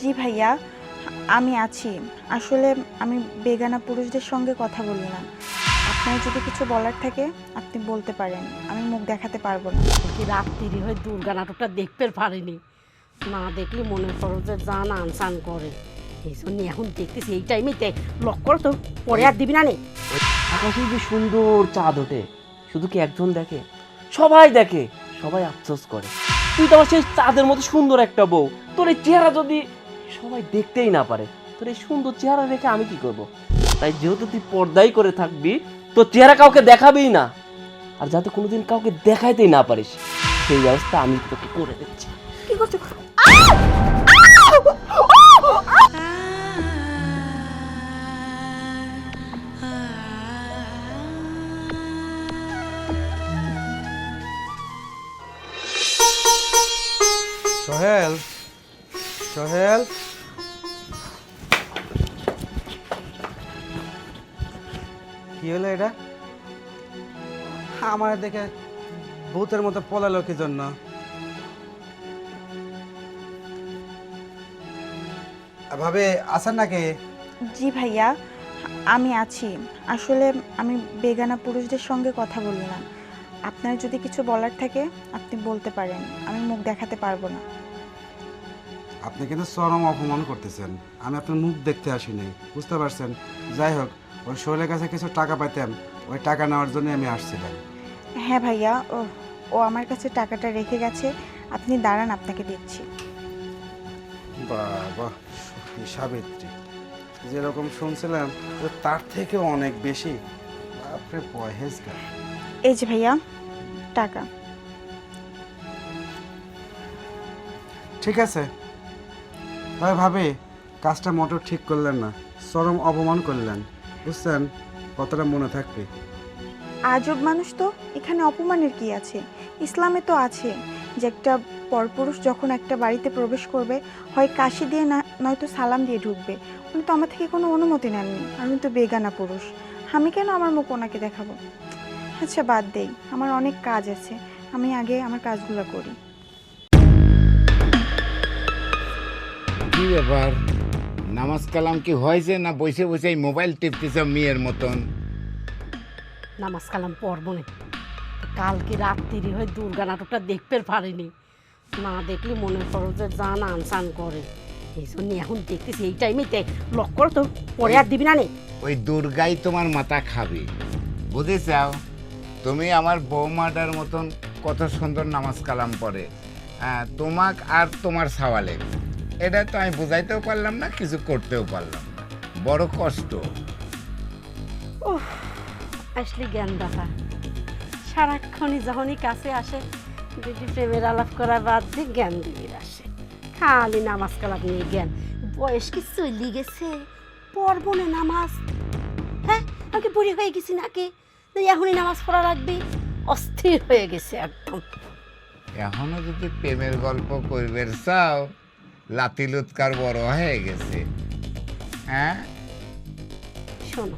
জি ভাইয়া আমি আছি। আসলে আমি বেগানা পুরুষদের সঙ্গে কথা বলি না। আপনার যদি কিছু বলার থাকে আপনি বলতে পারেন। আমি মুখ দেখাতে পারব না। কি রাত্রি হয়ে দুর্গা নাটকটা দেখতে পারিনি। না দেখলে মনে করো যে জান আনসান করে। এই জন্য এখন দেখতেছি এই টাইমেতে লক করো তো পরে আর দিবি না নে। আকাশে যে সুন্দর চাঁদ ওঠে শুধু কি একজন দেখে? সবাই দেখে সবাই আফসোস করে। তুই তো আমার সেই চাঁদের মতো সুন্দর একটা বউ। তোর এই চেহারা যদি সবাই দেখতেই না পারে। তোর এই সুন্দর চেহারা রেখে আমি কি করব? তাই যেহেতু তুই পর্দাই করে থাকবি তোর চেহারা কাউকে দেখাবেই না। আর যাতে কোনোদিন কাউকে দেখাইতেই না পারিস সেই ব্যবস্থা আমি তোকে করে দিচ্ছি। কি করছ? সোহেল সোহেল। হলো এটা? আমার দেখে ভূতের মতো পলালো কি জন্য? ভাবে আসার নাকি? জি ভাইয়া আমি আছি। আসলে আমি বেগানা পুরুষদের সঙ্গে কথা বলি না আপনার যদি কিছু বলার থাকে আপনি বলতে পারেন। আমি মুখ দেখাতে পারব না। আপনি কিন্তু চরম অপমান করতেছেন। আমি আপনার মুখ দেখতে আসিনি। বুঝতে পারছেন? যাই হোক ওই সোহেলের কাছে কিছু টাকা পাইতাম ওই টাকা নেওয়ার জন্য আমি আসছিলাম। হ্যাঁ ভাইয়া ও ও আমার কাছে টাকাটা রেখে গেছে আপনি দাঁড়ান আপনাকে দিচ্ছি। বাবা সত্যি সাবিত্রী যেরকম শুনছিলাম ও তার থেকে অনেক বেশি। বাপরে পহেজগার এই যে ভাইয়া টাকা। ঠিক আছে। তবে ভাবে কাজটা মোটর ঠিক করলেন না চরম অপমান করলেন। বুঝছেন কতটা মনে থাকবে। আজব মানুষ তো এখানে অপমানের কি আছে? ইসলামে তো আছে যে একটা পরপুরুষ যখন একটা বাড়িতে প্রবেশ করবে হয় কাশি দিয়ে না নয়তো সালাম দিয়ে ঢুকবে। উনি তো আমার থেকে কোনো অনুমতি নেননি আমি তো বেগানা পুরুষ। আমি কেন আমার মুখ ওনাকে দেখাবো? আচ্ছা বাদ দেই আমার অনেক কাজ আছে আমি আগে আমার কাজগুলো করি। কি ব্যাপার? নামাজ কালাম কি হয়েছে না বসে বসে এই মোবাইল টিপতেছ মেয়ের মতন? নামাজ কালাম পড়ব না। কালকে রাত্রি হয়ে দুর্গা নাটকটা দেখতে পারিনি। না দেখলে মনে করো যে জান আনসান করে। এই জন্য এখন দেখতেছি এই টাইমেতে লক করো তো পরে আর দিবি না নে। ওই দুর্গাই তোমার মাথা খাবে। বুঝেছাও? তুমি আমার বৌমাটার মতন কত সুন্দর নামাজ কালাম পড়ে। হ্যাঁ, তোমাক আর তোমার সাওয়ালে। এটা তো আমি বুঝাইতেও পারলাম না কিছু করতেও পারলাম না। বড় কষ্ট। আসলে জ্ঞান দাতা সারাক্ষণই যখনই কাছে আসে দিদি প্রেমের আলাপ করা বাদ দিয়ে জ্ঞান দিদির আসে। খালি নামাজ কালাম নিয়ে জ্ঞান। বয়স কি চলি গেছে? পড়ব না নামাজ? হ্যাঁ আমাকে বুড়ি হয়ে গেছি নাকি? এখনই নামাজ পড়া লাগবে? অস্থির হয়ে গেছে একদম। এখনও যদি প্রেমের গল্প করবে চাও লাতি লুৎকার বড় হয়ে গেছে। হ্যাঁ? শোনো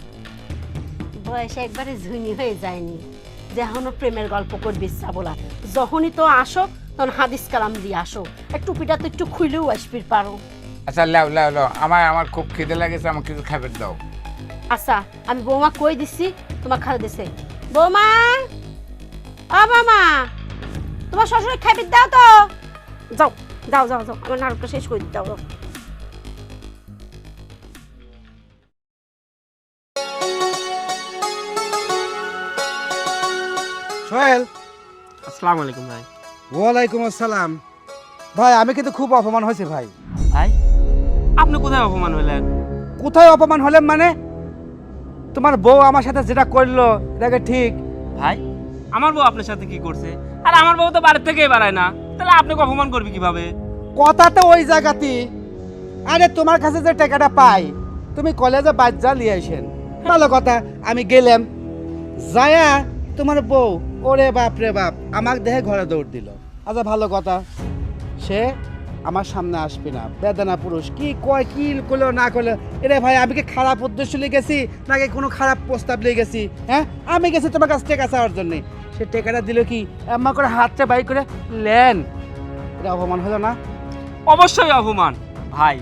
বয়স একবারে ঝুনি হয়ে যায়নি। যে এখনও প্রেমের গল্প করবি বলা যখনই তো আসো তখন হাদিস কালাম দিয়ে আসো। আর টুপিটা তো একটু খুলেও আসবি পারো। আচ্ছা লাও লাও লাও আমার আমার খুব খিদে লাগেছে আমাকে কিছু খাবার দাও। আচ্ছা আমি বৌমা কই দিছি? তোমার খাওয়া দিছে। বৌমা! ও বৌমা! তোমার শ্বশুরের খাইবি দাও তো। যাও। যাও যাও যাও আমার নাটকটা শেষ করে দিতে দাও সোহেল। আসসালামু আলাইকুম ভাই। ওয়ালাইকুম আসসালাম। ভাই আমি কিন্তু খুব অপমান হয়েছে ভাই। ভাই আপনি কোথায় অপমান হলেন? কোথায় অপমান হলেন মানে? তোমার বউ আমার সাথে যেটা করল এটাকে ঠিক। ভাই আমার বউ আপনার সাথে কি করছে? আর আমার বউ তো বাড়ির থেকেই বাড়ায় না। তাহলে আপনাকে অপমান করবে কীভাবে? কথা তো ওই জায়গাতে। আরে, তোমার কাছে যে টাকাটা পাই, তুমি কলেজে বাচ্চা নিয়ে আসেন ভালো কথা, আমি গেলাম। যায়া তোমার বউ, ওরে বাপ রে বাপ আমার দেহে ঘরে দৌড় দিল। আচ্ছা ভালো কথা। সে আমার সামনে আসবে না। বেদনা পুরুষ, কি কয়, কি করল, না করল? এরে ভাই, আমি কি খারাপ উদ্দেশ্য লিয়ে গেছি, নাকি কোনো খারাপ প্রস্তাব গেছি? হ্যাঁ? আমি গেছি তোমার কাছে টেকা চাওয়ার জন্যে। সে টেকাটা দিল কি? এমন করে হাতটা বাই করে লেন। এটা অপমান হলো না? অবশ্যই অপমান। ভাই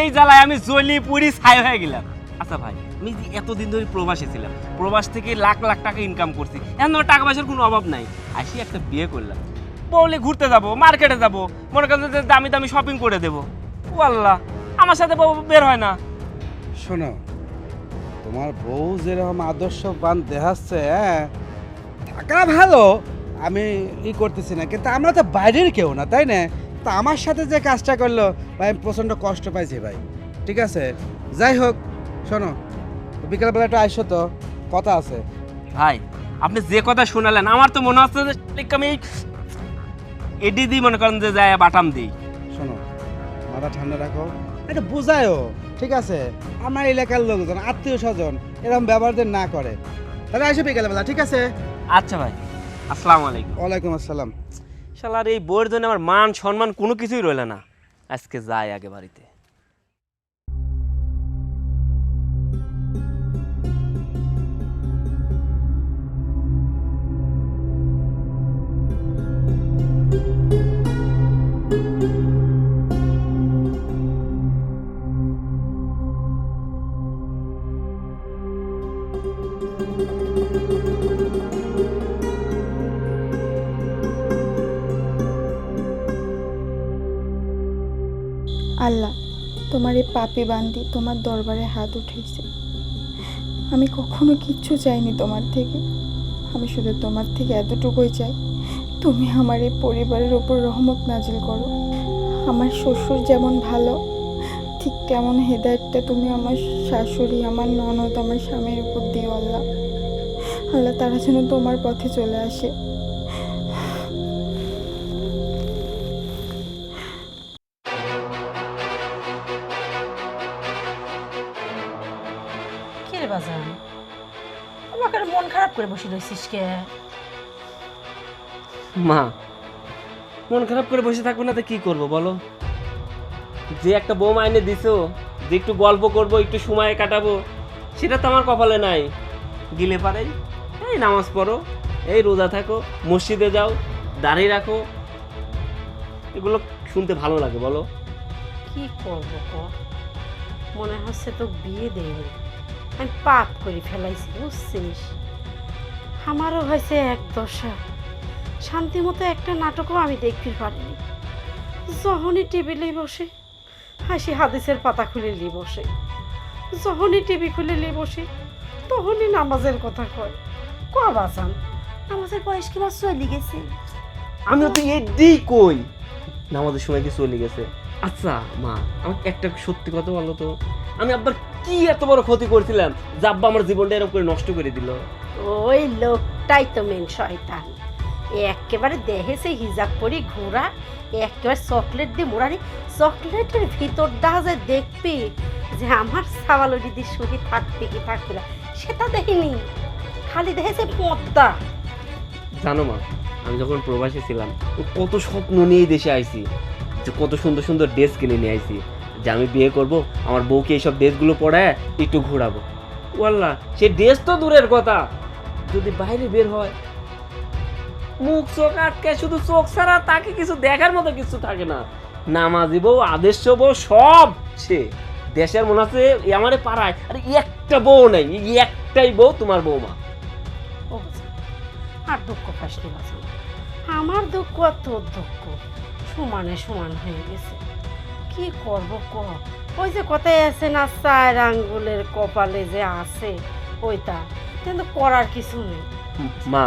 এই জ্বালায় আমি জ্বলি পুরি ছাই হয়ে গেলাম। আচ্ছা ভাই আমি যে এতদিন ধরে প্রবাসে ছিলাম প্রবাস থেকে লাখ লাখ টাকা ইনকাম করছি এখন টাকা পয়সার কোনো অভাব নাই। আসি একটা বিয়ে করলাম। বলে ঘুরতে যাব মার্কেটে যাব মনে করেন যে দামি দামি শপিং করে দেবো। ও আল্লাহ আমার সাথে বউ বের হয় না। শোনো তোমার বউ যেরকম আদর্শবান দেখাচ্ছে হ্যাঁ টাকা ভালো আমি ই করতেছি না। কিন্তু আমরা তো বাইরের কেউ না তাই না? তা আমার সাথে যে কাজটা করল ভাই আমি প্রচণ্ড কষ্ট পাইছি ভাই। ঠিক আছে? যাই হোক শোনো বিকেলবেলা একটু আইসো তো কথা আছে। ভাই আপনি যে কথা শোনালেন আমার তো মনে হচ্ছে যে আমি এডি দিই মনে করেন যে যায় বাটাম দিই। শোনো মাথা ঠান্ডা রাখো। এটা বোঝায়ও ঠিক আছে? আমার এলাকার লোকজন আত্মীয় স্বজন এরকম ব্যবহার না করে। তাহলে আসো বিকেলবেলা ঠিক আছে? আচ্ছা ভাই আসসালামু আলাইকুম। ওয়ালাইকুম আসসালাম। শালার এই বইয়ের জন্য আমার মান সম্মান কোনো কিছুই রইল না। আজকে যাই আগে বাড়িতে। আল্লাহ, তোমার এই পাপি বান্দি তোমার দরবারে হাত উঠেছে। আমি কখনো কিচ্ছু চাইনি তোমার থেকে। আমি শুধু তোমার থেকে এতটুকুই চাই, তুমি আমার এই পরিবারের ওপর রহমত নাজিল করো। আমার শ্বশুর যেমন ভালো, ঠিক তেমন হেদায়তটা তুমি আমার শাশুড়ি, আমার ননদ, আমার স্বামীর উপর দিও আল্লাহ। আল্লাহ তারা যেন তোমার পথে চলে আসে। খারাপ করে বসে রয়েছিস কে? মা মন খারাপ করে বসে থাকব না তো কি করব বলো? যে একটা বউ মাইনে দিছো যে একটু গল্প করব একটু সময় কাটাবো সেটা তো আমার কপালে নাই। গিলে পারে এই নামাজ পড়ো এই রোজা থাকো মসজিদে যাও দাঁড়িয়ে রাখো এগুলো শুনতে ভালো লাগে বলো। কি করব কর মনে হচ্ছে তো বিয়ে দেয়নি আমি পাপ করে ফেলাইছি বুঝছিস? আমারও হয়েছে এক দশা। শান্তি মতো একটা নাটকও আমি দেখতে পারিনি। যখনই টেবিলেই বসে হাসি হাদিসের পাতা খুলে লি বসে। যখনই টিভি খুলে লি বসে তখনই নামাজের কথা কয়। ক বাজান? নামাজের বয়স কি মাস চলে গেছে? আমিও তো এডি কই। নামাজের সময় কি চলে গেছে? আচ্ছা মা আমাকে একটা সত্যি কথা বলো তো। আমি আব্বার কি এত বড় ক্ষতি করছিলাম যে আব্বা আমার জীবনটা এরকম করে নষ্ট করে দিল? ওই লোকটাই তো মেন শয়তান। একেবারে দেহেছে হিজাব পরি ঘোরা একেবারে চকলেট দিয়ে মোড়ানি। চকলেটের ভিতর যায় দেখবি যে আমার সাওয়ালো দিদির সুখী থাকবে কি থাকবে না, সেটা দেখিনি। খালি দেখেছে পদ্মা। জানো মা, আমি যখন প্রবাসী ছিলাম কত স্বপ্ন নিয়ে দেশে আইছি, যে কত সুন্দর সুন্দর ড্রেস কিনে নিয়ে আইছি, যে আমি বিয়ে করব, আমার বউকে এইসব ড্রেসগুলো পরায় একটু ঘোরাবো। ওয়াল্লা, সে ড্রেস তো দূরের কথা। যদি বাইরে বের হয়, মুখ, চোখ আটকে, শুধু চোখ ছাড়া তাকে কিছু দেখার মতো কিছু থাকে না। নামাজি আদেশ বউ, সব সে। দেশের মনে এ আমারে পাড়ায়। আরে একটা বউ নাই একটাই বউ তোমার বৌমা। আর দুঃখ পাসনি বাঁচা আমার দুঃখ আর তোর দুঃখ। সমানে সমান হয়ে গেছে। কি করব ক? ওই যে কথায় আছে না, চার আঙ্গুলের কপালে যে আছে, ওইটা। কিন্তু করার কিছু নেই। মা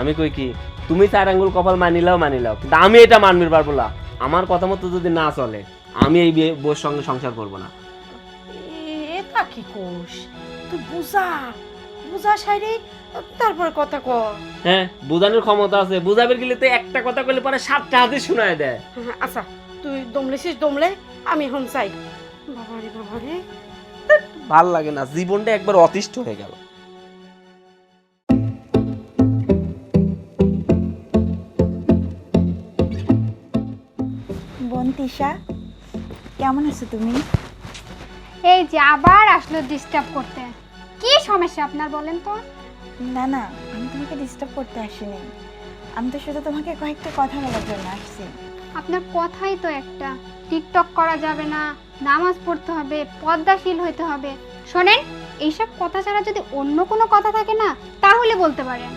আমি কই কি তুমি চার আঙ্গুল কপাল মানিলাও মানিলাও কিন্তু আমি এটা মানবির পারব না আমার কথা মতো যদি না চলে আমি এই বিয়ে বউর সঙ্গে সংসার করব না। এটা কি কোষ? তুই বুঝা বুঝা সাইরে তারপরে কথা ক। হ্যাঁ বুঝানোর ক্ষমতা আছে। বুঝাবের গেলে তো একটা কথা কইলে পরে সাতটা হাতে শোনায় দেয়। হ্যাঁ, আচ্ছা তুই দমলেছিস দমলে আমি এখন চাই বাবারে বাবারে। ভালো লাগে না জীবনটা একবার অতিষ্ঠ হয়ে গেল। বোন তিশা কেমন আছো তুমি? এই যে আবার আসলো ডিস্টার্ব করতে। কি সমস্যা আপনার বলেন তো? না না আমি তোমাকে ডিস্টার্ব করতে আসিনি। আমি তো শুধু তোমাকে কয়েকটা কথা বলার জন্য আসছি। আপনার কথাই তো একটা। টিকটক করা যাবে না নামাজ পড়তে হবে পদ্মাশীল হইতে হবে। শোনেন এইসব কথা ছাড়া যদি অন্য কোনো কথা থাকে না তাহলে বলতে পারেন।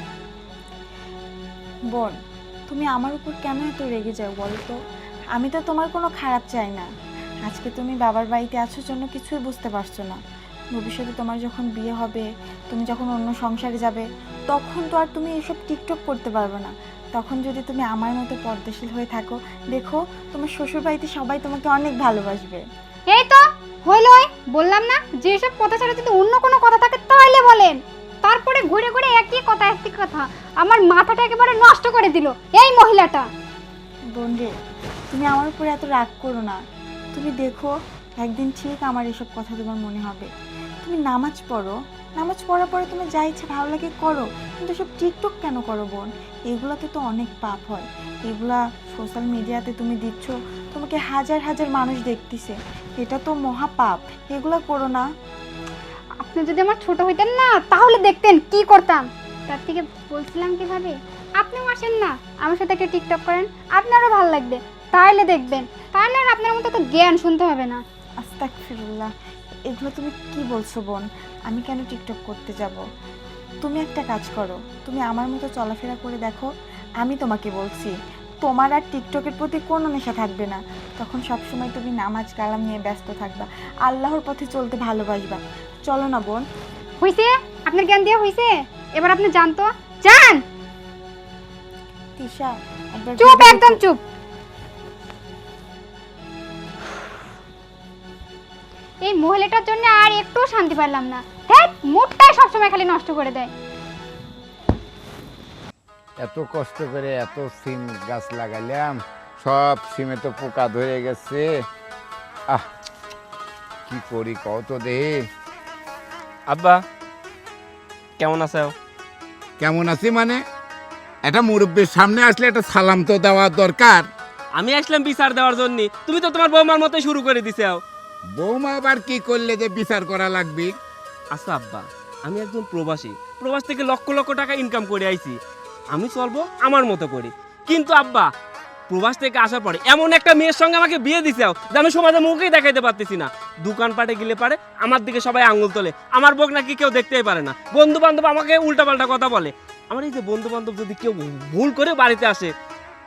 বোন তুমি আমার উপর কেন এত রেগে যাও বলো তো? আমি তো তোমার কোনো খারাপ চাই না। আজকে তুমি বাবার বাড়িতে আছো জন্য কিছুই বুঝতে পারছ না। ভবিষ্যতে তোমার যখন বিয়ে হবে, তুমি যখন অন্য সংসারে যাবে, তখন তো আর তুমি এসব টিকটক করতে পারবে না। তখন যদি তুমি আমার মতো পর্দাশীল হয়ে থাকো, দেখো তোমার শ্বশুর বাড়িতে সবাই তোমাকে অনেক ভালোবাসবে। এই তো হইলই বললাম না, যে এসব কথা ছাড়া যদি অন্য কোনো কথা থাকে তাহলে বলেন। তারপরে ঘুরে ঘুরে একই কথা একই কথা। আমার মাথাটা একেবারে নষ্ট করে দিল, এই মহিলাটা। বোন রে, তুমি আমার উপরে এত রাগ করো না। তুমি দেখো, একদিন ঠিক আমার এসব কথা তোমার মনে হবে। তুমি নামাজ পড়ো, নামাজ পড়ার পরে তুমি যা ইচ্ছে ভালো লাগে করো, কিন্তু সব টিকটক কেন করো বোন? এগুলোতে তো অনেক পাপ হয়। এগুলা সোশ্যাল মিডিয়াতে তুমি দিচ্ছ, তোমাকে হাজার হাজার মানুষ দেখতেছে। এটা তো মহা পাপ। এগুলো করো না। আপনি যদি আমার ছোট হইতেন না, তাহলে দেখতেন কি করতাম। তার থেকে বলছিলাম কীভাবে? আপনিও আসেন না। আমার সাথে একটা টিকটক করেন আপনারও ভালো লাগবে। তাহলে দেখবেন। তাহলে আর আপনার মতো তো জ্ঞান শুনতে হবে না। আস্তাক ফিরুল্লাহ এগুলো তুমি কি বলছো বোন? আমি কেন টিকটক করতে যাব? তুমি একটা কাজ করো তুমি আমার মতো চলাফেরা করে দেখো আমি তোমাকে বলছি তোমার আর টিকটকের প্রতি কোনো নেশা থাকবে না। তখন সবসময় তুমি নামাজ কালাম নিয়ে ব্যস্ত থাকবা আল্লাহর পথে চলতে ভালোবাসবা। চলো না বোন। হইছে? আপনার জ্ঞান দিয়ে হইছে? এবার আপনি জানতো জান তিশা একবার চুপ একদম। চুপ। এই মহিলাটার জন্য আর একটু শান্তি পারলাম না। হ্যাঁ মুডটাই সবসময় খালি নষ্ট করে দেয়। এত কষ্ট করে এত সিম গাছ লাগাইলাম সব সিমে তো পোকা ধরে গেছে। আহ কি করি কত দে আব্বা কেমন আছো? কেমন আছি মানে? একটা মুরব্বীর সামনে আসলে একটা সালাম তো দেওয়া দরকার। আমি আসলাম বিচার দেওয়ার জন্য। তুমি তো তোমার বৌমার মতো শুরু করে দিছো বৌমা আবার কি করলে যে বিচার করা লাগবে? আচ্ছা আব্বা আমি একজন প্রবাসী। প্রবাস থেকে লক্ষ লক্ষ টাকা ইনকাম করে আইছি। আমি চলবো আমার মতো করি। কিন্তু আব্বা প্রবাস থেকে আসার পরে এমন একটা মেয়ের সঙ্গে আমাকে বিয়ে দিছে যে আমি সমাজে মুখেই দেখাইতে পারতেছি না। দোকানপাটে গেলে পারে আমার দিকে সবাই আঙুল তোলে। আমার বোক নাকি কেউ দেখতেই পারে না। বন্ধু বান্ধব আমাকে উল্টাপাল্টা কথা বলে। আমার এই যে বন্ধু বান্ধব যদি কেউ ভুল করে বাড়িতে আসে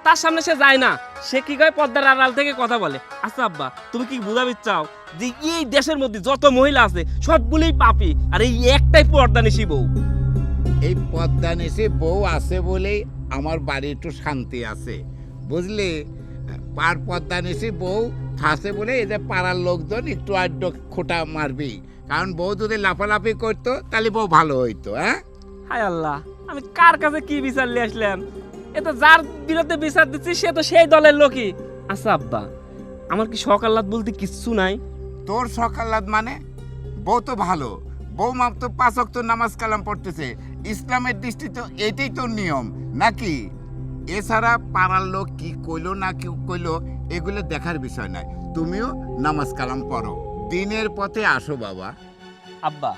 তার সামনে সে যায় না। সে কি কয় পর্দার আড়াল থেকে কথা বলে? আচ্ছা আব্বা তুমি কি বুঝাবি চাও যে এই দেশের মধ্যে যত মহিলা আছে সবগুলোই পাপি আর এই একটাই পর্দা নিশি বউ? এই পদ্মা নেশে বউ আছে বলেই আমার বাড়ি একটু শান্তি আছে। বুঝলি? পার পদ্মা নেশে বউ থাকে বলে এই যে পাড়ার লোকজন একটু আড্ড খোটা মারবি কারণ বউ যদি লাফালাফি করতো তাহলে বউ ভালো হইতো হ্যাঁ? হায় আল্লাহ। আমি কার কাছে কি বিচার নিয়ে আসলাম? এ তো যার বিরুদ্ধে বিচার দিচ্ছি সে তো সেই দলের লোকই। আচ্ছা আব্বা আমার কি সকালাত বলতে কিচ্ছু নাই? তোর সকালাত মানে? বউ তো ভালো। বউ মাপ তো পাঁচ অক্ত নামাজ কালাম পড়তেছে। ইসলামের দৃষ্টি তো এটাই তোর নিয়ম নাকি? এছাড়া পাড়ার লোক কি কইলো না কি কইলো এগুলো দেখার বিষয় নয়। তুমিও নামাজ কালাম পড়ো। দিনের পথে আসো বাবা। আব্বা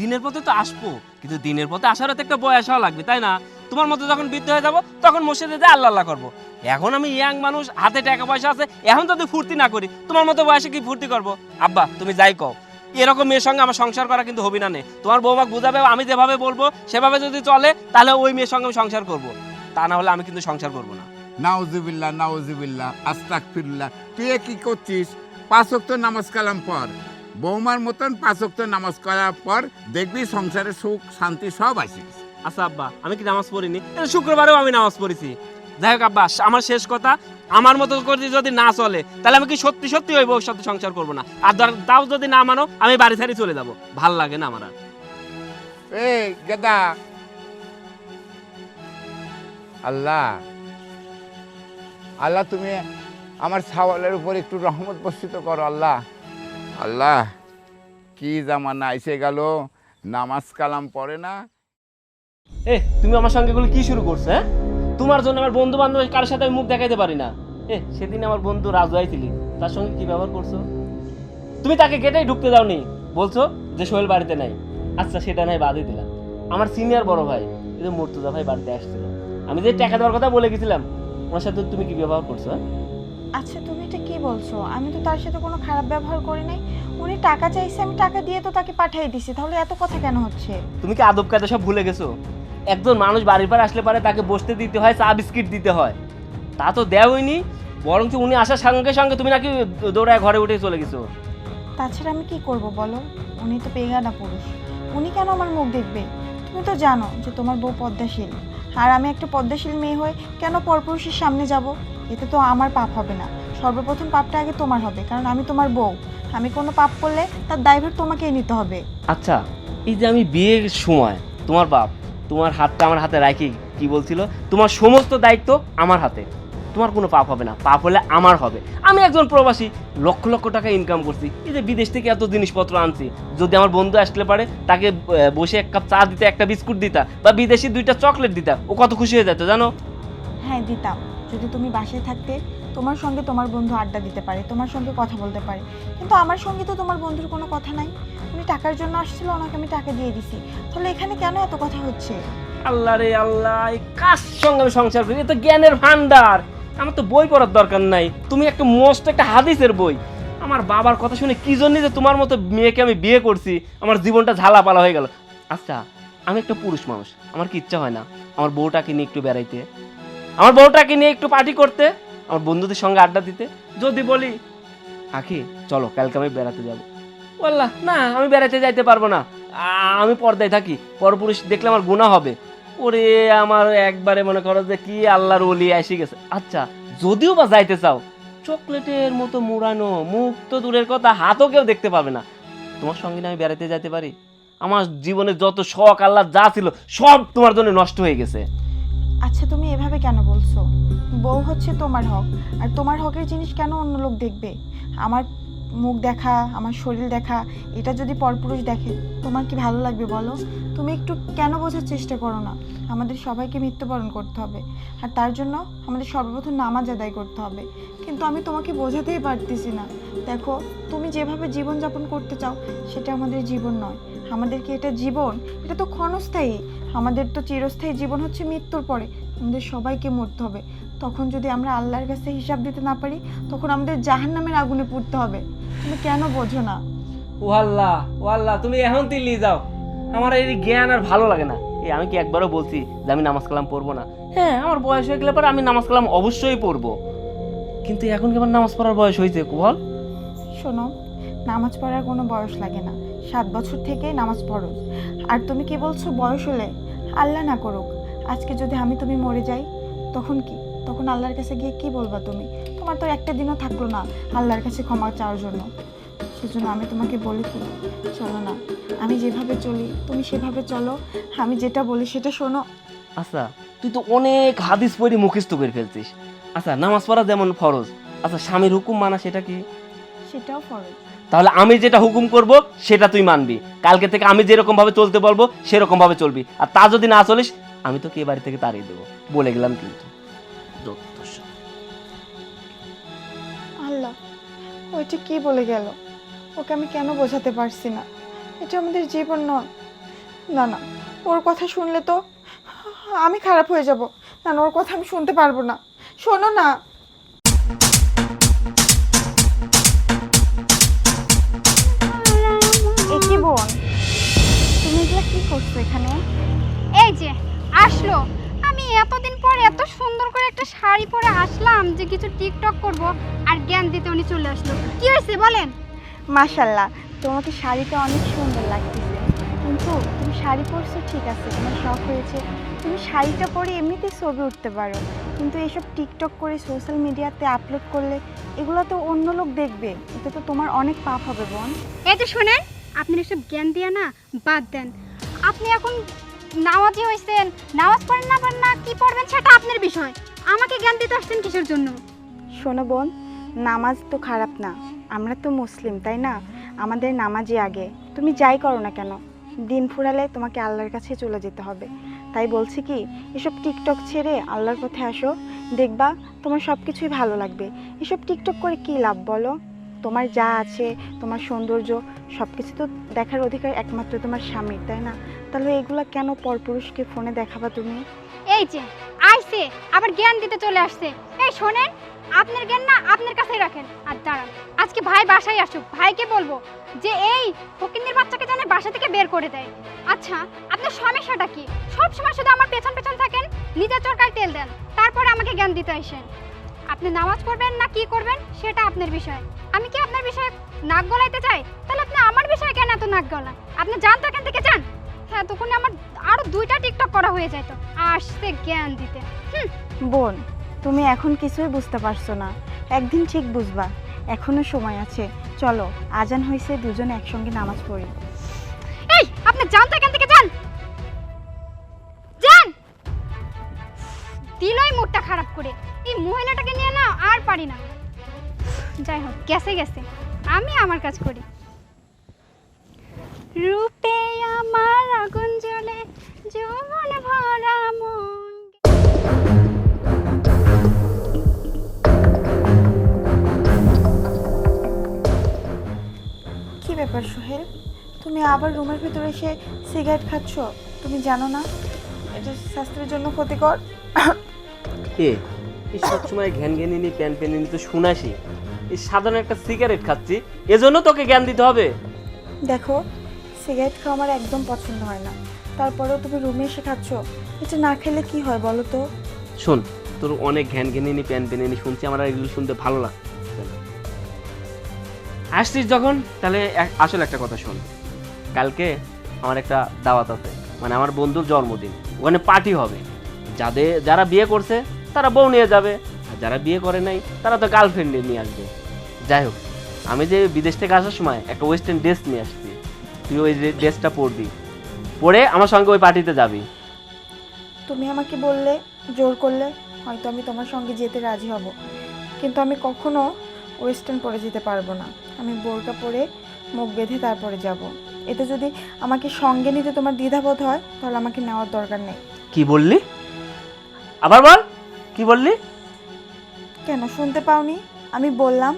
দিনের পথে তো আসব, কিন্তু দিনের পথে আসারও তো একটা বয়স হওয়া লাগবে, তাই না? তোমার মতো যখন বৃদ্ধ হয়ে যাব, তখন মসজিদে যে আল্লাহ আল্লাহ করব। এখন আমি ইয়াং মানুষ, হাতে টাকা পয়সা আছে, এখন যদি ফুর্তি না করি, তোমার মতো বয়সে কি ফুর্তি করব? আব্বা, তুমি যাই কও। এরকম মেয়ের সঙ্গে আমার সংসার করা কিন্তু হবি না নে। তোমার বৌমাকে বুঝাবে, আমি যেভাবে বলব, সেভাবে যদি চলে, তাহলে ওই মেয়ের সঙ্গে আমি সংসার করব। তা না হলে আমি কিন্তু সংসার করব না। নাউজুবিল্লাহ নাউজুবিল্লাহ আস্তাক ফিরুল্লাহ তুই কি করছিস? পাঁচ অক্ত নামাজ কালাম পর বৌমার মতন পাঁচ অক্ত নামাজ করার পর দেখবি সংসারে সুখ শান্তি সব আসিস আচ্ছা আব্বা আমি কি নামাজ পড়িনি? শুক্রবারেও আমি নামাজ পড়েছি। যাই হোক আব্বা আমার শেষ কথা আমার মতো করে যদি না চলে তাহলে আমি কি সত্যি সত্যি ওই বউর সাথে সংসার করব না? আর ধর- তাও যদি না মানো আমি বাড়ি ছাড়ি চলে যাব। ভালো লাগে না আমার আর। এই গেদা। আল্লাহ। আল্লাহ তুমি আমার ছাওয়ালের উপর একটু রহমত বর্ষিত করো আল্লাহ। আল্লাহ, কি জামানা এসে গেল? নামাজ কালাম পড়ে না? এ, তুমি আমার সঙ্গে এগুলো কি শুরু করছ হ্যাঁ? তোমার জন্য আমার বন্ধু বান্ধব কারোর সাথে আমি মুখ দেখাইতে পারি না। এ, সেদিন আমার বন্ধু রাজু আইছিলি, তার সঙ্গে কি ব্যবহার করছ? তুমি তাকে গেটেই ঢুকতে দাওনি, বলছো যে সোহেল বাড়িতে নাই। আচ্ছা সেটা নাই, বাদই দিলাম। আমার সিনিয়র বড় ভাই, এই যে মর্তুজা ভাই বাড়িতে আসছিল। আমি যে টাকা দেওয়ার কথা বলে গেছিলাম, ওনার সাথে তুমি কি ব্যবহার করছ হ্যাঁ? আচ্ছা তুমি এটা কি বলছো? আমি তো তার সাথে কোনো খারাপ ব্যবহার করি নাই। উনি টাকা চাইছে আমি টাকা দিয়ে তো তাকে পাঠিয়ে দিছি। তাহলে এত কথা কেন হচ্ছে? তুমি কি আদব কায়দা সব ভুলে গেছো? একজন মানুষ বাড়ির পর আসলে পারে তাকে বসতে দিতে হয় চা বিস্কিট দিতে হয়। তা তো দেওয়নি বরঞ্চ উনি আসার সঙ্গে সঙ্গে তুমি নাকি দৌড়ায় ঘরে উঠে চলে গেছো। তাছাড়া আমি কি করব বলো? উনি তো পেগানা পুরুষ। উনি কেন আমার মুখ দেখবে? তুমি তো জানো যে তোমার বউ পদ্মাশীল আর আমি একটা পদ্মাশীল মেয়ে হয়ে কেন পরপুরুষের সামনে যাব? এতে তো আমার পাপ হবে না। সর্বপ্রথম পাপটা আগে তোমার হবে, কারণ আমি তোমার বউ। আমি কোনো পাপ করলে তার দায়ভার তোমাকেই নিতে হবে। আচ্ছা এই যে আমি বিয়ের সময়, তোমার বাপ, তোমার হাতটা আমার হাতে রাখি, কি বলছিল? তোমার সমস্ত দায়িত্ব আমার হাতে। তোমার কোনো পাপ হবে না পাপ হলে আমার হবে। আমি একজন প্রবাসী লক্ষ লক্ষ টাকা ইনকাম করছি। এই যে বিদেশ থেকে এত জিনিসপত্র আনছি যদি আমার বন্ধু আসলে পারে তাকে বসে এক কাপ চা দিতে একটা বিস্কুট দিতা বা বিদেশি দুইটা চকলেট দিতা ও কত খুশি হয়ে যেত জানো? হ্যাঁ দিতাম। যদি তুমি বাসায় থাকতে তোমার সঙ্গে তোমার বন্ধু আড্ডা দিতে পারে তোমার সঙ্গে কথা বলতে পারে। কিন্তু আমার সঙ্গে তো তোমার বন্ধুর কোনো কথা নাই। উনি টাকার জন্য আসছিল ওনাকে আমি টাকা দিয়ে দিছি। তাহলে এখানে কেন এত কথা হচ্ছে? আল্লাহ রে আল্লাহ এই কার সঙ্গে আমি সংসার করি? এ তো জ্ঞানের ভান্ডার আমার তো বই পড়ার দরকার নাই। তুমি একটা মস্ত একটা হাদিসের বই। আমার বাবার কথা শুনে কি জন্য যে তোমার মতো মেয়েকে আমি বিয়ে করছি, আমার জীবনটা ঝালাপালা হয়ে গেল। আচ্ছা আমি একটা পুরুষ মানুষ, আমার কি ইচ্ছা হয় না আমার বউটাকে নিয়ে একটু বেড়াইতে? আমার বউটাকে নিয়ে একটু পার্টি করতে? আমার বন্ধুদের সঙ্গে আড্ডা দিতে? যদি বলি, আখি, চলো, কালকে আমি বেড়াতে যাব। বললাম না, আমি বেড়াতে যাইতে পারব না। আমি পর্দায় থাকি, পরপুরুষ দেখলে আমার গুণা হবে। ওরে, আমার একবারে মনে করো যে কি আল্লাহর ওলি, এসে গেছে। আচ্ছা যদিও বা যাইতে চাও, চকলেটের মতো মুড়ানো মুখ তো দূরের কথা, হাতও কেউ দেখতে পাবে না। তোমার সঙ্গে আমি বেড়াতে যেতে পারি? আমার জীবনে যত শখ, আল্লাহ যা ছিল, সব তোমার জন্য নষ্ট হয়ে গেছে। আচ্ছা তুমি এভাবে কেন বলছো? বউ হচ্ছে তোমার হক, আর তোমার হকের জিনিস কেন অন্য লোক দেখবে? আমার মুখ দেখা, আমার শরীর দেখা, এটা যদি পরপুরুষ দেখে, তোমার কি ভালো লাগবে বলো? তুমি একটু কেন বোঝার চেষ্টা করো না? আমাদের সবাইকে মৃত্যুবরণ করতে হবে। আর তার জন্য আমাদের সর্বপ্রথম নামাজ আদায় করতে হবে। কিন্তু আমি তোমাকে বোঝাতেই পারতেছি না। দেখো, তুমি যেভাবে জীবনযাপন করতে চাও, সেটা আমাদের জীবন নয়। আমাদের কি এটা জীবন? এটা তো ক্ষণস্থায়ী। আমাদের তো চিরস্থায়ী জীবন হচ্ছে মৃত্যুর পরে। আমাদের সবাইকে মরতে হবে। তখন যদি আমরা আল্লাহর কাছে হিসাব দিতে না পারি তখন আমাদের জাহান নামের আগুনে পড়তে হবে। তুমি কেন বোঝো না? ও আল্লাহ ও আল্লাহ তুমি এখন তিল্লি যাও। আমার এই জ্ঞান আর ভালো লাগে না। এই আমি কি একবারও বলছি যে আমি নামাজ কালাম পড়ব না? হ্যাঁ আমার বয়স হয়ে গেলে পরে আমি নামাজ কালাম অবশ্যই পড়ব। কিন্তু এখন কি আমার নামাজ পড়ার বয়স হয়েছে বল শোনো নামাজ পড়ার কোনো বয়স লাগে না। সাত বছর থেকে নামাজ পড়ো। আর তুমি কি বলছো বয়স হলে? আল্লাহ না করুক। আজকে যদি আমি তুমি মরে যাই তখন কি? তখন আল্লাহর কাছে গিয়ে কি বলবা তুমি? তোমার তো একটা দিনও থাকল না আল্লাহর কাছে ক্ষমা চাওয়ার জন্য। সেজন্য আমি তোমাকে বলি কি চলো না আমি যেভাবে চলি তুমি সেভাবে চলো আমি যেটা বলি সেটা শোনো। আচ্ছা তুই তো অনেক হাদিস পড়ি মুখস্থ করে ফেলছিস। আচ্ছা নামাজ পড়া যেমন ফরজ আচ্ছা স্বামীর হুকুম মানা সেটা কি? সেটাও ফরজ। তাহলে আমি যেটা হুকুম করব সেটা তুই মানবি। কালকে থেকে আমি যেরকম ভাবে চলতে বলব সেরকম ভাবে চলবি। আর তা যদি না চলিস আমি তোকে এ বাড়ি থেকে তাড়িয়ে দেবো। বলে গেলাম কিন্তু। ওইটা কি বলে গেল? ওকে আমি কেন বোঝাতে পারছি না? এটা আমাদের জীবন নয়। না না, ওর কথা শুনলে তো আমি খারাপ হয়ে যাব। না না, ওর কথা আমি শুনতে পারব না। শোনো না। বোন, তুমি কি করছ এখানে? এই যে, আসলো। আমি এতদিন পর এত সুন্দর করে একটা শাড়ি পরে আসলাম যে কিছু টিকটক করব আর জ্ঞান দিতে উনি চলে আসলো। কি হয়েছে বলেন? মাশাল্লাহ তোমাকে শাড়িটা অনেক সুন্দর লাগতেছে। কিন্তু তুমি শাড়ি পরছো ঠিক আছে তোমার শখ হয়েছে। তুমি শাড়িটা পরে এমনিতেই ছবি উঠতে পারো। কিন্তু এসব টিকটক করে সোশ্যাল মিডিয়াতে আপলোড করলে এগুলো তো অন্য লোক দেখবে। এতে তো তোমার অনেক পাপ হবে বোন। এই যে শোনেন আপনি এসব জ্ঞান দিয়ে না বাদ দেন। আপনি এখন নামাজি হয়েছেন নামাজ পড়েন না পড়েন না, কি পড়বেন সেটা আপনার বিষয়। আমাকে জ্ঞান দিতে আসছেন কিসের জন্য? শোনো বোন, নামাজ তো খারাপ না, আমরা তো মুসলিম, তাই না? আমাদের নামাজই আগে, তুমি যাই করো না কেন? দিন ফুরালে তোমাকে আল্লাহর কাছে চলে যেতে হবে। তাই বলছি কি, এসব টিকটক ছেড়ে আল্লাহর পথে আসো, দেখবা তোমার সব কিছুই ভালো লাগবে। এসব টিকটক করে কি লাভ বলো? তোমার যা আছে, তোমার সৌন্দর্য সব কিছু তো দেখার অধিকার একমাত্র তোমার স্বামীর, তাই না? তাহলে এগুলো কেন পরপুরুষকে ফোনে দেখাবা তুমি? এই যে আইছে আবার জ্ঞান দিতে চলে আসছে। এই শোনেন, আপনার জ্ঞান না আপনার কাছেই রাখেন। আর দাঁড়ান, আজকে ভাই বাসায় আসুক, ভাইকে বলব যে এই ফকিন্দির বাচ্চাকে যেন বাসা থেকে বের করে দেয়। আচ্ছা আপনার সমস্যাটা কি? সব সময় শুধু আমার পেছন পেছন থাকেন, নিজের চরকায় তেল দেন, তারপরে আমাকে জ্ঞান দিতে আসেন। আপনি নামাজ পড়বেন না কি করবেন সেটা আপনার বিষয়। আমি কি আপনার বিষয়ে নাক গলাইতে চাই? তাহলে আপনি আমার বিষয়ে কেন এত নাক গলান? আপনি যান তো এখান থেকে যান। হ্যাঁ তখন আমার আরও দুইটা টিকটক করা হয়ে যেত আসতে জ্ঞান দিতে। বোন তুমি এখন কিছুই বুঝতে পারছ না। একদিন ঠিক বুঝবা। এখনও সময় আছে। চলো আজান হয়েছে দুজনে একসঙ্গে নামাজ পড়ি। এই আপনি যান তো এখান থেকে যান। দিলই মুডটা খারাপ করে। এই মহিলাটাকে নিয়ে না আর পারি না। যাই হোক, গেছে গেছে। আমি আমার কাজ করি। রূপে আমার আগুন জ্বলে, যৌবন ভরা মন কি ব্যাপার সোহেল? তুমি আবার রুমের ভিতরে এসে সিগারেট খাচ্ছ? তুমি জানো না? এটা স্বাস্থ্যের জন্য ক্ষতিকর। এ এই সবসময় ঘ্যান ঘ্যানিনি প্যান প্যানিনি তো শুনাসি। এই সাধারণ একটা সিগারেট খাচ্ছি এজন্য তোকে জ্ঞান দিতে হবে। দেখো সিগারেট খাওয়া আমার একদম পছন্দ হয় না। তারপরেও তুমি রুমে এসে খাচ্ছ এটা না খেলে কি হয় বলো তো? শোন তোর অনেক ঘ্যান ঘ্যানিনি প্যান প্যানিনি শুনছি আমার আর এগুলো শুনতে ভালো লাগছে না। আসছিস যখন? তাহলে আসলে একটা কথা শোন। কালকে আমার একটা দাওয়াত আছে মানে আমার বন্ধুর জন্মদিন ওখানে পার্টি হবে। যাদের যারা বিয়ে করছে তারা বউ নিয়ে যাবে। আর যারা বিয়ে করে নাই তারা তো গার্লফ্রেন্ড নিয়ে আসবে। যাই হোক আমি যে বিদেশ থেকে আসার সময় একটা ওয়েস্টার্ন ড্রেস নিয়ে আসছি। তুই ওই ড্রেসটা পরবি। পরে আমার সঙ্গে ওই পার্টিতে যাবি। তুমি আমাকে বললে জোর করলে হয়তো আমি তোমার সঙ্গে যেতে রাজি হব। কিন্তু আমি কখনো ওয়েস্টার্ন পরে যেতে পারব না। আমি বোরকা পরে মুখ বেঁধে তারপরে যাব। এতে যদি আমাকে সঙ্গে নিতে তোমার দ্বিধাবোধ হয় তাহলে আমাকে নেওয়ার দরকার নেই। কি বললি? আবার বল। কি বললি? কেন শুনতে পাওনি? আমি বললাম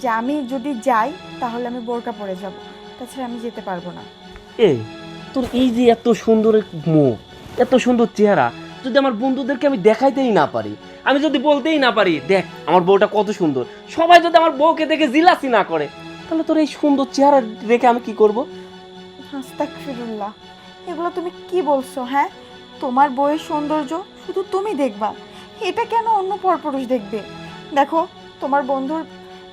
যে আমি যদি যাই তাহলে আমি বোরকা পরে যাব। তাছাড়া আমি যেতে পারব না। এ তোর এই যে এত সুন্দর মুখ এত সুন্দর চেহারা যদি আমার বন্ধুদেরকে আমি দেখাইতেই না পারি আমি যদি বলতেই না পারি দেখ আমার বউটা কত সুন্দর। সবাই যদি আমার বউকে দেখে জিলাসি না করে তাহলে তোর এই সুন্দর চেহারা রেখে আমি কি করব? এগুলো তুমি কি বলছো হ্যাঁ? তোমার বইয়ের সৌন্দর্য শুধু তুমি দেখবা। এটা কেন অন্য পরপুরুষ দেখবে? দেখো, তোমার বন্ধুর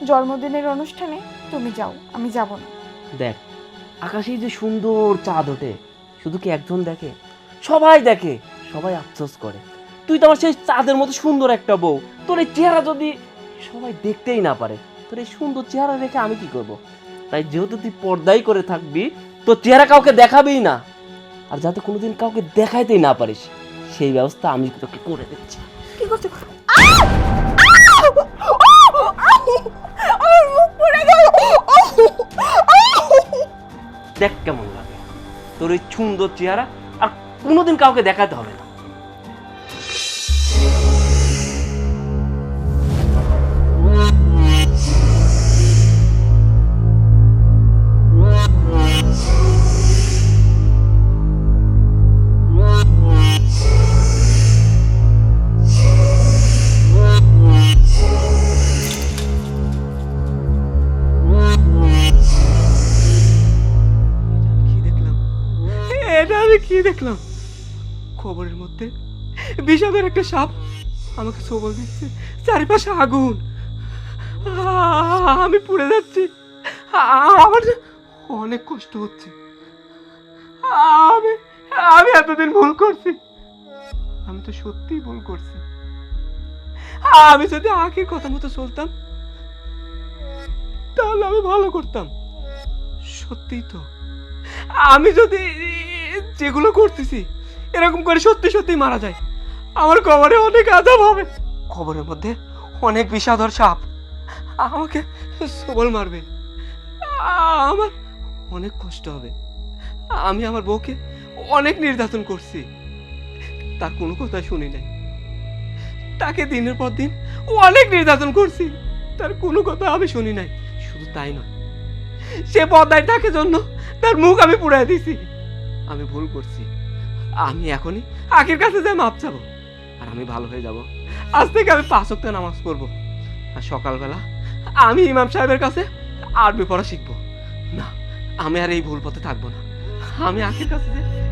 জন্মদিনের অনুষ্ঠানে তুমি যাও, আমি যাব না। দেখ আকাশে যে সুন্দর চাঁদ ওঠে, শুধু কি একজন দেখে? সবাই দেখে, সবাই আফসোস করে। তুই তো আমার সেই চাঁদের মতো সুন্দর একটা বউ। তোর এই চেহারা যদি সবাই দেখতেই না পারে, তোর এই সুন্দর চেহারা রেখে আমি কি করব? তাই যেহেতু তুই পর্দাই করে থাকবি, তোর চেহারা কাউকে দেখাবেই না। আর যাতে কোনোদিন কাউকে দেখাইতেই না পারিস, সেই ব্যবস্থা আমি তোকে করে দিচ্ছি। কি করছ? দেখ কেমন লাগে। তোর এই সুন্দর চেহারা আর কোনোদিন কাউকে দেখাতে হবে না। দেখলাম খবরের মধ্যে বিষাদের একটা সাপ আমাকে সবল দিচ্ছে। চারিপাশে আগুন। আমি পুড়ে যাচ্ছি। আমার অনেক কষ্ট হচ্ছে। আমি আমি এতদিন ভুল করছি। আমি তো সত্যিই ভুল করছি। আমি যদি আখির কথা মতো চলতাম, তাহলে আমি ভালো করতাম। সত্যিই তো। আমি যদি যেগুলো করতেছি, এরকম করে সত্যি সত্যি মারা যায়। আমার কবরে অনেক আজাব হবে। কবরের মধ্যে অনেক বিষাদর সাপ আমাকে সবল মারবে। আমার অনেক কষ্ট হবে। আমি আমার বউকে অনেক নির্যাতন করছি। তার কোনো কথা শুনি নাই। তাকে দিনের পর দিন অনেক নির্যাতন করছি। তার কোনো কথা আমি শুনি নাই। শুধু তাই নয়, সে পদ্মায় থাকে জন্য তার মুখ আমি পুড়াই দিছি আমি ভুল করছি। আমি এখনই আখের কাছে যাই মাপ চাবো। আর আমি ভালো হয়ে যাব। আজ থেকে আমি পাঁচ অক্টে নামাজ পড়ব। আর সকালবেলা আমি ইমাম সাহেবের কাছে আরবি পড়া শিখব। না, আমি আর এই ভুল পথে থাকব না। আমি আখের কাছে যে